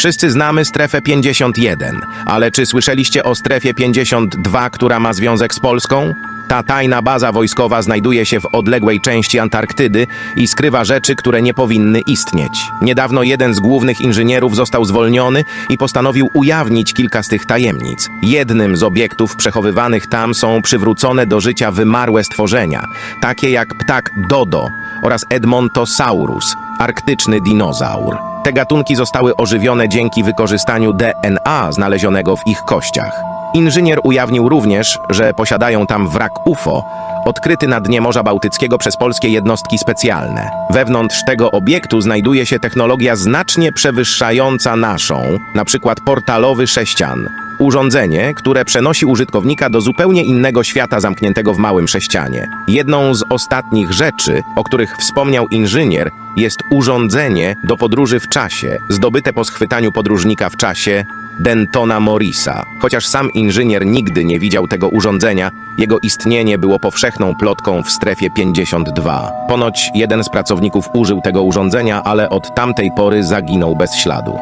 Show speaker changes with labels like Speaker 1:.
Speaker 1: Wszyscy znamy strefę 51, ale czy słyszeliście o strefie 52, która ma związek z Polską? Ta tajna baza wojskowa znajduje się w odległej części Antarktydy i skrywa rzeczy, które nie powinny istnieć. Niedawno jeden z głównych inżynierów został zwolniony i postanowił ujawnić kilka z tych tajemnic. Jednym z obiektów przechowywanych tam są przywrócone do życia wymarłe stworzenia, takie jak ptak Dodo oraz Edmontosaurus, arktyczny dinozaur. Te gatunki zostały ożywione dzięki wykorzystaniu DNA znalezionego w ich kościach. Inżynier ujawnił również, że posiadają tam wrak UFO, odkryty na dnie Morza Bałtyckiego przez polskie jednostki specjalne. Wewnątrz tego obiektu znajduje się technologia znacznie przewyższająca naszą, na przykład portalowy sześcian. Urządzenie, które przenosi użytkownika do zupełnie innego świata zamkniętego w małym sześcianie. Jedną z ostatnich rzeczy, o których wspomniał inżynier, jest urządzenie do podróży w czasie, zdobyte po schwytaniu podróżnika w czasie Dentona Morrisa. Chociaż sam inżynier nigdy nie widział tego urządzenia, jego istnienie było powszechną plotką w strefie 52. Ponoć jeden z pracowników użył tego urządzenia, ale od tamtej pory zaginął bez śladu.